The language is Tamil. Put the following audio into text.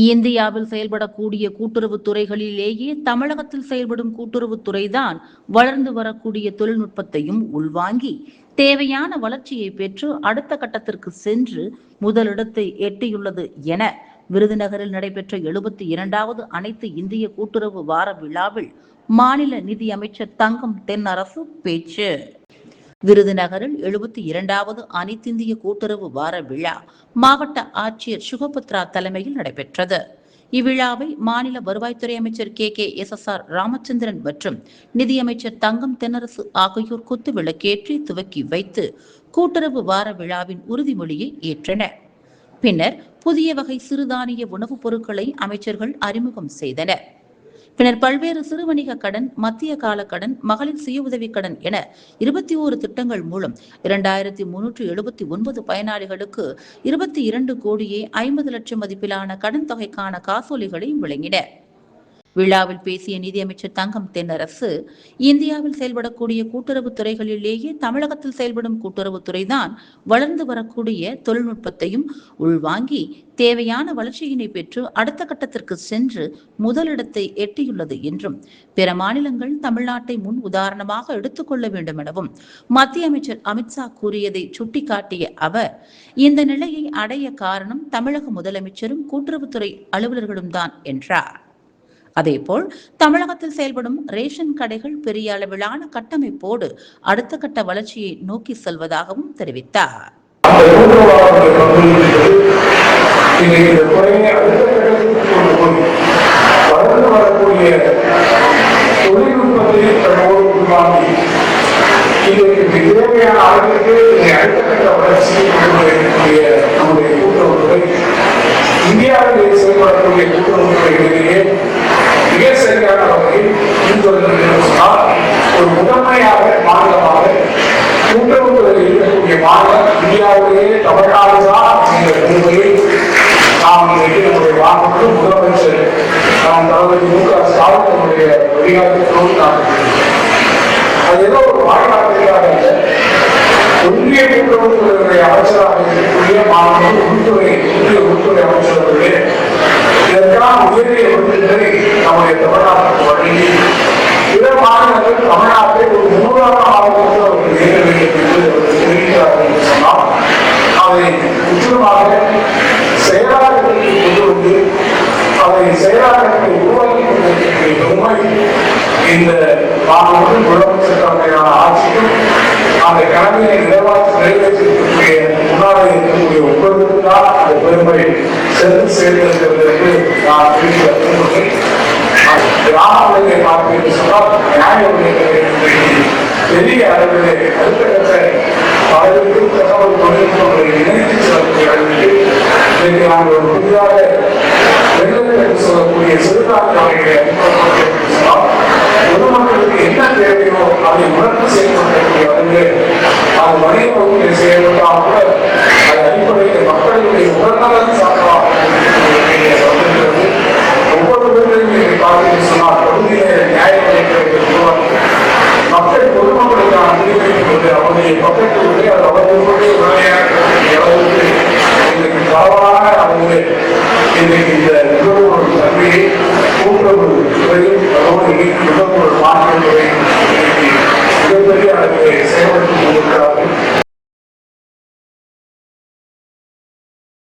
இந்தியாவில் செயல்படக்கூடிய கூட்டுறவு துறைகளிலேயே தமிழகத்தில் செயல்படும் கூட்டுறவு துறைதான் வளர்ந்து வரக்கூடிய தொழில்நுட்பத்தையும் உள்வாங்கி தேவையான வளர்ச்சியை பெற்று அடுத்த கட்டத்திற்கு சென்று முதலிடத்தை எட்டியுள்ளது என விருதுநகரில் நடைபெற்ற எழுபத்தி இரண்டாவது அனைத்து இந்திய கூட்டுறவு வார விழாவில் மாநில நிதியமைச்சர் தங்கம் தென்னரசு பேச்சு. விருதுநகரில் எழுபத்தி இரண்டாவது அனைத்திந்திய கூட்டுறவு வார விழா மாவட்ட ஆட்சியர் சுகபத்ரா தலைமையில் நடைபெற்றது. இவ்விழாவை மாநில வருவாய்த்துறை அமைச்சர் K. K. S. S. R. Ramachandran மற்றும் நிதியமைச்சர் தங்கம் தென்னரசு ஆகியோர் குத்து விளக்கேற்றி துவக்கி வைத்து கூட்டுறவு வார விழாவின் உறுதிமொழியை ஏற்றனர் பின்னர் புதிய வகை சிறுதானிய உணவுப் பொருட்களை அமைச்சர்கள் அறிமுகம் செய்தனர். பின்னர் பல்வேறு சிறு வணிக கடன் மத்திய கால கடன் மகளிர் சுய உதவி கடன் என இருபத்தி ஓரு திட்டங்கள் மூலம் இரண்டாயிரத்தி முன்னூற்று எழுபத்தி ஒன்பது பயனாளிகளுக்கு இருபத்தி இரண்டு கோடியே ஐம்பது லட்சம் மதிப்பிலான கடன் தொகைக்கான காசோலிகளையும் வழங்கினர் விழாவில் பேசிய நிதியமைச்சர் தங்கம் தென்னரசு இந்தியாவில் செயல்படக்கூடிய கூட்டுறவு துறைகளிலேயே தமிழகத்தில் செயல்படும் கூட்டுறவு துறைதான் வளர்ந்து வரக்கூடிய தொழில்நுட்பத்தையும் உள்வாங்கி தேவையான வளர்ச்சியினை பெற்று அடுத்த கட்டத்திற்கு சென்று முதலிடத்தை எட்டியுள்ளது என்றும் பிற மாநிலங்கள் தமிழ்நாட்டை முன் உதாரணமாக எடுத்துக்கொள்ள வேண்டும் எனவும் மத்திய அமைச்சர் அமித்ஷா கூறியதை சுட்டிக்காட்டிய அவர் இந்த நிலையை அடைய காரணம் தமிழக முதலமைச்சரும் கூட்டுறவுத்துறை அலுவலர்களும் தான் என்றார். அதேபோல் தமிழகத்தில் செயல்படும் ரேஷன் கடைகள் பெரிய அளவிலான கட்டமைப்போடு அடுத்த கட்ட வளர்ச்சியை நோக்கி செல்வதாகவும் தெரிவித்தார். இதற்கு தேவையான அளவிற்கு அடுத்த கட்ட வளர்ச்சியை நம்முடைய கூட்டுறவுத்துறை இந்தியாவிலே செயல்படக்கூடிய மிக சரியான வகையில் பின்தொடர்கிறது ஒரு முதன்மையாக மாநிலமாக கூட்டுறவுத்துறையில் இருக்கக்கூடிய மாநிலம் இந்தியாவிலேயே தமிழ்நாடு தான் என்கிற பெருமையை நாம் இன்றைக்கு நம்முடைய மாநிலத்தில் முதலமைச்சர் நாம் தளபதி மு க ஸ்டாலின் நம்முடைய வழிகாட்டுகளோடு தமிழ்நாட்டில் தமிழ்நாட்டை ஒரு முன்னுதாரண மாநிலத்தில் அவர்கள் இயங்க வேண்டும் என்று அவர்கள் தெரிவிக்கிறார்கள் என்று சொன்னால் அதை முற்றிலுமாக செயலாக்கத்திற்கு கொண்டு வந்து அதை செயலாக்கத்தை உருவாக்கி கொண்டிருக்கக்கூடிய பெருமை இந்த மாநிலத்தில் முதலமைச்சர் தலைமையிலான ஆட்சிக்கும் அந்த கடமையை நிறைவாற்றி நிறைவேற்றிருக்கக்கூடிய முன்னாடி இருக்கக்கூடிய ஒவ்வொருவருக்கு தான் அந்த பெருமை சென்று சேர்ந்திருக்கிறது என்று நான் தெரிவிக்க விரும்புகிறேன் கிராமங்களை பார்த்து சொன்னால் நியாய விலைகளை பெரிய அளவிலே அடுத்த பலருக்கு தகவல் தொழில்நுட்பங்களை இணைத்து செல்லக்கூடிய இன்றைக்கு நாங்கள் ஒரு புதிதாக என்று சொல்லக்கூடிய சிறுதானிய சொன்னால் பொதுமக்களுக்கு என்ன தேவை en el el pueblo de Santa Fe, pueblo de Santa pueblo de